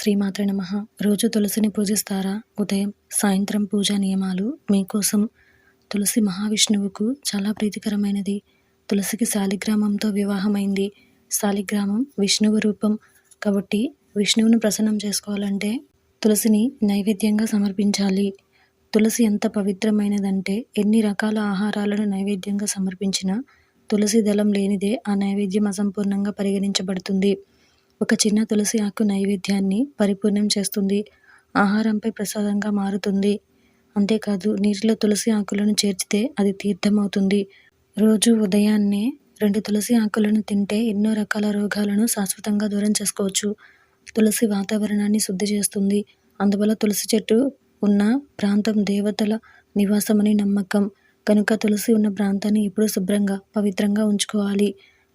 శ్రీమాత్రే నమ. రోజు తులసిని పూజిస్తారా? ఉదయం సాయంత్రం పూజా నియమాలు మీకోసం తులసి మహావిష్ణువుకు చాలా ప్రీతికరమైనది. తులసికి శాలిగ్రామంతో వివాహమైంది. శాలిగ్రామం విష్ణువు రూపం. కాబట్టి విష్ణువును ప్రసన్నం చేసుకోవాలంటే తులసిని నైవేద్యంగా సమర్పించాలి. తులసి ఎంత పవిత్రమైనదంటే ఎన్ని రకాల ఆహారాలను నైవేద్యంగా సమర్పించినా తులసి దళం లేనిదే ఆ నైవేద్యం అసంపూర్ణంగా పరిగణించబడుతుంది. ఒక చిన్న తులసి ఆకు నైవేద్యాన్ని పరిపూర్ణం చేస్తుంది. ఆహారంపై ప్రసాదంగా మారుతుంది. అంతేకాదు నీటిలో తులసి ఆకులను చేర్చితే అది తీర్థమవుతుంది. రోజు ఉదయాన్నే రెండు తులసి ఆకులను తింటే ఎన్నో రకాల రోగాలను శాశ్వతంగా దూరం చేసుకోవచ్చు. తులసి వాతావరణాన్ని శుద్ధి చేస్తుంది. అందువల్ల తులసి చెట్టు ఉన్న ప్రాంతం దేవతల నివాసమని నమ్మకం. కనుక తులసి ఉన్న ప్రాంతాన్ని ఎప్పుడూ శుభ్రంగా పవిత్రంగా ఉంచుకోవాలి.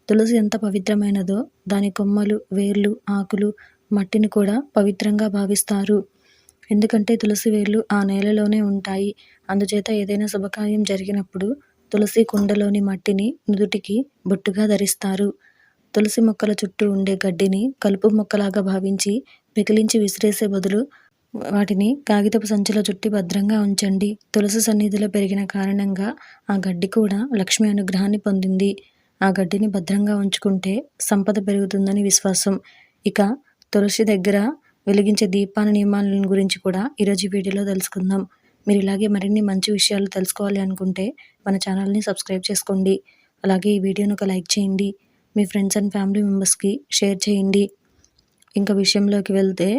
తులసి ఎంత పవిత్రమైనదో దాని కొమ్మలు వేర్లు ఆకులు మట్టిని కూడా పవిత్రంగా భావిస్తారు. ఎందుకంటే తులసి వేర్లు ఆ నేలలోనే ఉంటాయి. అందుచేత ఏదైనా శుభకార్యం జరిగినప్పుడు తులసి కుండలోని మట్టిని నుదుటికి బొట్టుగా ధరిస్తారు. తులసి మొక్కల చుట్టూ ఉండే గడ్డిని కలుపు మొక్కలాగా భావించి పికిలించి విసిరేసే బదులు వాటిని కాగితపు సంచుల చుట్టి భద్రంగా ఉంచండి. తులసి సన్నిధిలో పెరిగిన కారణంగా ఆ గడ్డి కూడా లక్ష్మి అనుగ్రహాన్ని పొందింది. ఆ గడ్డిని భద్రంగా ఉంచుకుంటే సంపద పెరుగుతుందని విశ్వాసం. ఇక తులసి దగ్గర వెలిగించే దీపాన నియమాలను గురించి కూడా ఈరోజు వీడియోలో తెలుసుకుందాం. మీరు ఇలాగే మరిన్ని మంచి విషయాలు తెలుసుకోవాలి అనుకుంటే మన ఛానల్ని సబ్స్క్రైబ్ చేసుకోండి. అలాగే ఈ వీడియోను ఒక లైక్ చేయండి. మీ ఫ్రెండ్స్ అండ్ ఫ్యామిలీ మెంబర్స్కి షేర్ చేయండి. ఇంకా విషయంలోకి వెళ్తే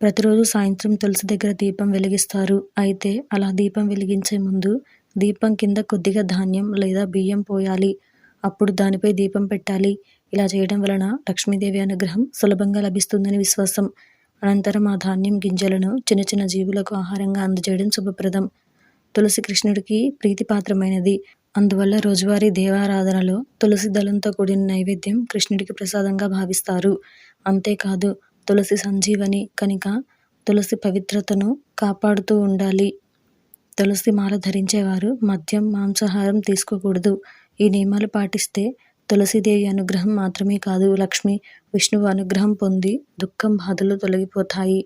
ప్రతిరోజు సాయంత్రం తులసి దగ్గర దీపం వెలిగిస్తారు. అయితే అలా దీపం వెలిగించే ముందు దీపం కింద కొద్దిగా ధాన్యం లేదా బియ్యం పోయాలి. అప్పుడు దానిపై దీపం పెట్టాలి. ఇలా చేయడం వలన లక్ష్మీదేవి అనుగ్రహం సులభంగా లభిస్తుందని విశ్వాసం. అనంతరం ఆ ధాన్యం గింజలను చిన్న చిన్న జీవులకు ఆహారంగా అందజేయడం శుభప్రదం. తులసి కృష్ణుడికి ప్రీతిపాత్రమైనది. అందువల్ల రోజువారీ దేవారాధనలో తులసి దళంతో కూడిన నైవేద్యం కృష్ణుడికి ప్రసాదంగా భావిస్తారు. అంతేకాదు తులసి సంజీవని కనుక తులసి పవిత్రతను కాపాడుతూ ఉండాలి. తులసి మాల ధరించేవారు మద్యం మాంసాహారం తీసుకోకూడదు. ఈ నియమాలు పాటిస్తే తులసీదేవి అనుగ్రహం మాత్రమే కాదు లక్ష్మి విష్ణువు అనుగ్రహం పొంది దుఃఖం బాధలు తొలగిపోతాయి.